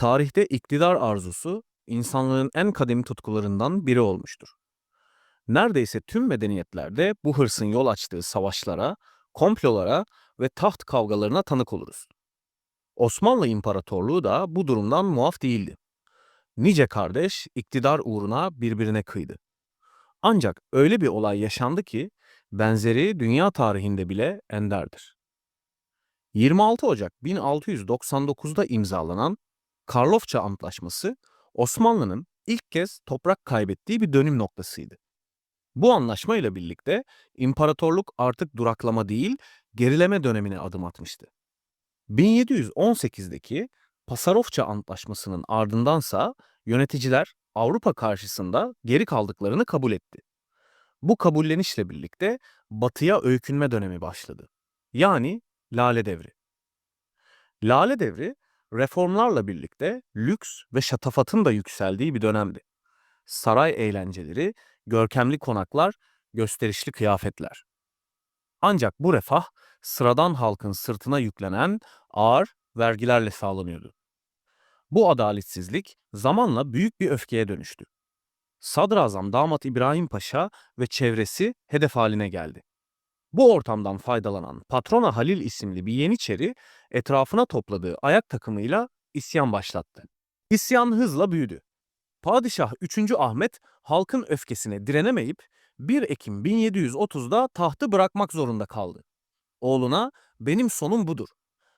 Tarihte iktidar arzusu insanlığın en kadim tutkularından biri olmuştur. Neredeyse tüm medeniyetlerde bu hırsın yol açtığı savaşlara, komplolara ve taht kavgalarına tanık oluruz. Osmanlı İmparatorluğu da bu durumdan muaf değildi. Nice kardeş iktidar uğruna birbirine kıydı. Ancak öyle bir olay yaşandı ki benzeri dünya tarihinde bile enderdir. 26 Ocak 1699'da imzalanan Karlofça Antlaşması Osmanlı'nın ilk kez toprak kaybettiği bir dönüm noktasıydı. Bu anlaşma ile birlikte imparatorluk artık duraklama değil, gerileme dönemine adım atmıştı. 1718'deki Pasarofça Antlaşması'nın ardındansa yöneticiler Avrupa karşısında geri kaldıklarını kabul etti. Bu kabullenişle birlikte batıya öykünme dönemi başladı. Yani Lale Devri. Lale Devri, reformlarla birlikte lüks ve şatafatın da yükseldiği bir dönemdi. Saray eğlenceleri, görkemli konaklar, gösterişli kıyafetler. Ancak bu refah sıradan halkın sırtına yüklenen ağır vergilerle sağlanıyordu. Bu adaletsizlik zamanla büyük bir öfkeye dönüştü. Sadrazam Damat İbrahim Paşa ve çevresi hedef haline geldi. Bu ortamdan faydalanan Patrona Halil isimli bir yeniçeri etrafına topladığı ayak takımıyla isyan başlattı. İsyan hızla büyüdü. Padişah 3. Ahmet halkın öfkesine direnemeyip 1 Ekim 1730'da tahtı bırakmak zorunda kaldı. Oğluna benim sonum budur.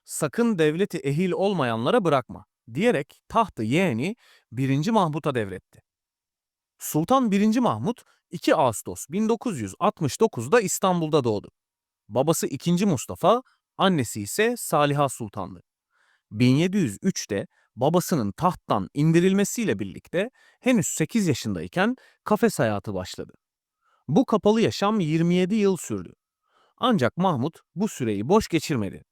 Sakın devleti ehil olmayanlara bırakma diyerek tahtı yeğeni 1. Mahmut'a devretti. Sultan 1. Mahmut 2 Ağustos 1969'da İstanbul'da doğdu. Babası 2. Mustafa, annesi ise Saliha Sultan'dı. 1703'te babasının tahttan indirilmesiyle birlikte henüz 8 yaşındayken kafes hayatı başladı. Bu kapalı yaşam 27 yıl sürdü. Ancak Mahmut bu süreyi boş geçirmedi.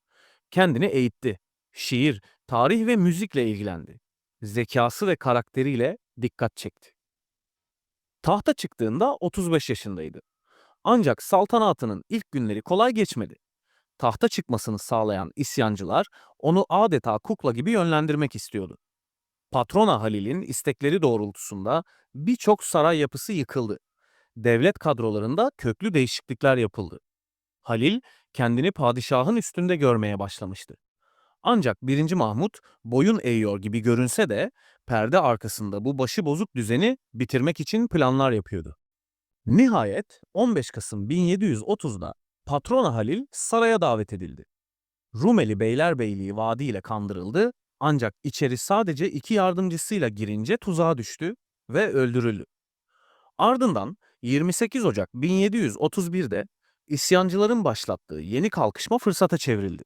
Kendini eğitti. Şiir, tarih ve müzikle ilgilendi. Zekası ve karakteriyle dikkat çekti. Tahta çıktığında 35 yaşındaydı. Ancak saltanatının ilk günleri kolay geçmedi. Tahta çıkmasını sağlayan isyancılar onu adeta kukla gibi yönlendirmek istiyordu. Patrona Halil'in istekleri doğrultusunda birçok saray yapısı yıkıldı. Devlet kadrolarında köklü değişiklikler yapıldı. Halil kendini padişahın üstünde görmeye başlamıştı. Ancak 1. Mahmut boyun eğiyor gibi görünse de perde arkasında bu başı bozuk düzeni bitirmek için planlar yapıyordu. Nihayet 15 Kasım 1730'da Patrona Halil saraya davet edildi. Rumeli Beylerbeyliği vaadiyle kandırıldı ancak içeri sadece iki yardımcısıyla girince tuzağa düştü ve öldürüldü. Ardından 28 Ocak 1731'de isyancıların başlattığı yeni kalkışma fırsata çevrildi.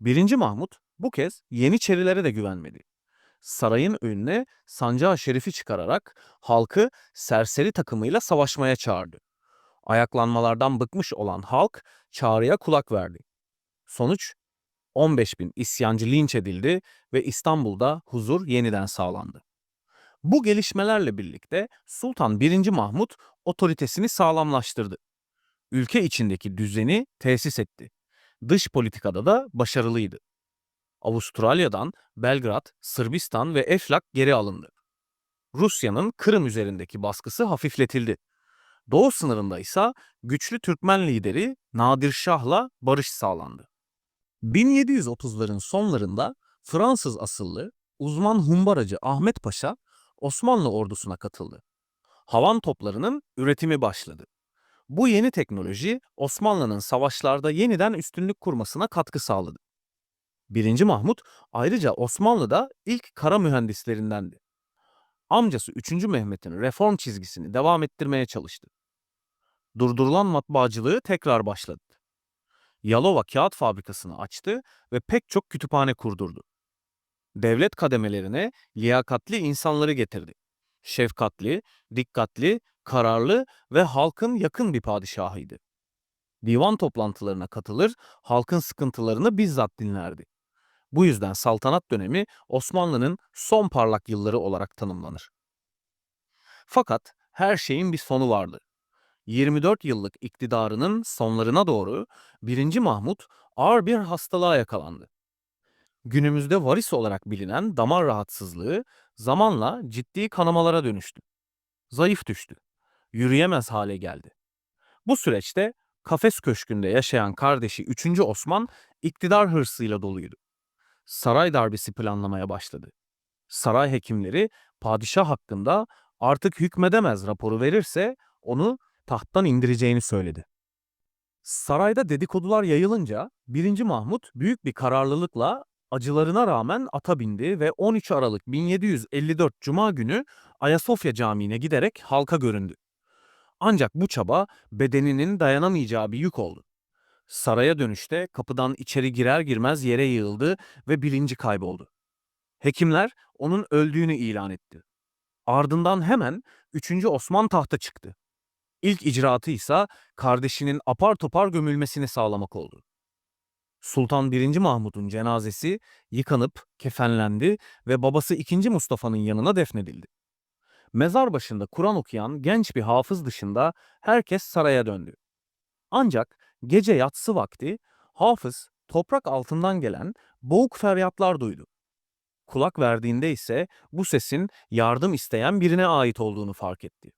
1. Mahmut bu kez Yeniçerilere de güvenmedi. Sarayın önüne sancağı şerifi çıkararak halkı serseri takımıyla savaşmaya çağırdı. Ayaklanmalardan bıkmış olan halk çağrıya kulak verdi. Sonuç 15 bin isyancı linç edildi ve İstanbul'da huzur yeniden sağlandı. Bu gelişmelerle birlikte Sultan 1. Mahmut otoritesini sağlamlaştırdı. Ülke içindeki düzeni tesis etti. Dış politikada da başarılıydı. Avustralya'dan Belgrad, Sırbistan ve Eflak geri alındı. Rusya'nın Kırım üzerindeki baskısı hafifletildi. Doğu sınırında ise güçlü Türkmen lideri Nadir Şah'la barış sağlandı. 1730'ların sonlarında Fransız asıllı uzman humbaracı Ahmet Paşa Osmanlı ordusuna katıldı. Havan toplarının üretimi başladı. Bu yeni teknoloji Osmanlı'nın savaşlarda yeniden üstünlük kurmasına katkı sağladı. 1. Mahmut ayrıca Osmanlı'da ilk kara mühendislerindendi. Amcası 3. Mehmet'in reform çizgisini devam ettirmeye çalıştı. Durdurulan matbaacılığı tekrar başladı. Yalova kağıt fabrikasını açtı ve pek çok kütüphane kurdurdu. Devlet kademelerine liyakatli insanları getirdi. Şefkatli, dikkatli, kararlı ve halkın yakın bir padişahıydı. Divan toplantılarına katılır, halkın sıkıntılarını bizzat dinlerdi. Bu yüzden saltanat dönemi Osmanlı'nın son parlak yılları olarak tanımlanır. Fakat her şeyin bir sonu vardı. 24 yıllık iktidarının sonlarına doğru 1. Mahmut ağır bir hastalığa yakalandı. Günümüzde varis olarak bilinen damar rahatsızlığı zamanla ciddi kanamalara dönüştü. Zayıf düştü. Yürüyemez hale geldi. Bu süreçte kafes köşkünde yaşayan kardeşi 3. Osman iktidar hırsıyla doluydu. Saray darbesi planlamaya başladı. Saray hekimleri padişah hakkında artık hükmedemez raporu verirse onu tahttan indireceğini söyledi. Sarayda dedikodular yayılınca 1. Mahmut büyük bir kararlılıkla acılarına rağmen ata bindi ve 13 Aralık 1754 Cuma günü Ayasofya Camii'ne giderek halka göründü. Ancak bu çaba bedeninin dayanamayacağı bir yük oldu. Saraya dönüşte kapıdan içeri girer girmez yere yığıldı ve bilinci kayboldu. Hekimler onun öldüğünü ilan etti. Ardından hemen 3. Osman tahta çıktı. İlk icraatı ise kardeşinin apar topar gömülmesini sağlamak oldu. Sultan 1. Mahmud'un cenazesi yıkanıp kefenlendi ve babası 2. Mustafa'nın yanına defnedildi. Mezar başında Kur'an okuyan genç bir hafız dışında herkes saraya döndü. Ancak gece yatsı vakti hafız toprak altından gelen boğuk feryatlar duydu. Kulak verdiğinde ise bu sesin yardım isteyen birine ait olduğunu fark etti.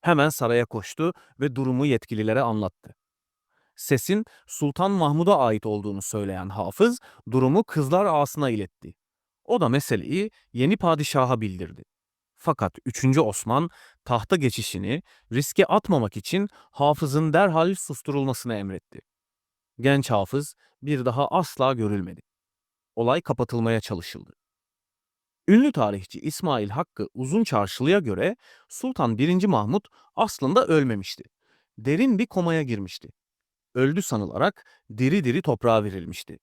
Hemen saraya koştu ve durumu yetkililere anlattı. Sesin Sultan Mahmud'a ait olduğunu söyleyen hafız durumu kızlar ağasına iletti. O da meseleyi yeni padişaha bildirdi. Fakat 3. Osman tahta geçişini riske atmamak için hafızın derhal susturulmasını emretti. Genç hafız bir daha asla görülmedi. Olay kapatılmaya çalışıldı. Ünlü tarihçi İsmail Hakkı Uzun Çarşılı'ya göre Sultan 1. Mahmut aslında ölmemişti. Derin bir komaya girmişti. Öldü sanılarak diri diri toprağa verilmişti.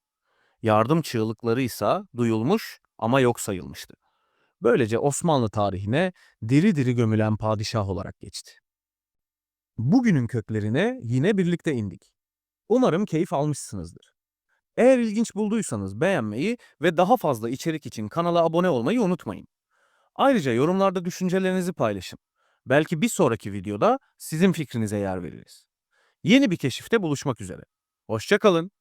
Yardım çığlıkları ise duyulmuş ama yok sayılmıştı. Böylece Osmanlı tarihine diri diri gömülen padişah olarak geçti. Bugünün köklerine yine birlikte indik. Umarım keyif almışsınızdır. Eğer ilginç bulduysanız beğenmeyi ve daha fazla içerik için kanala abone olmayı unutmayın. Ayrıca yorumlarda düşüncelerinizi paylaşın. Belki bir sonraki videoda sizin fikrinize yer veririz. Yeni bir keşifte buluşmak üzere. Hoşçakalın.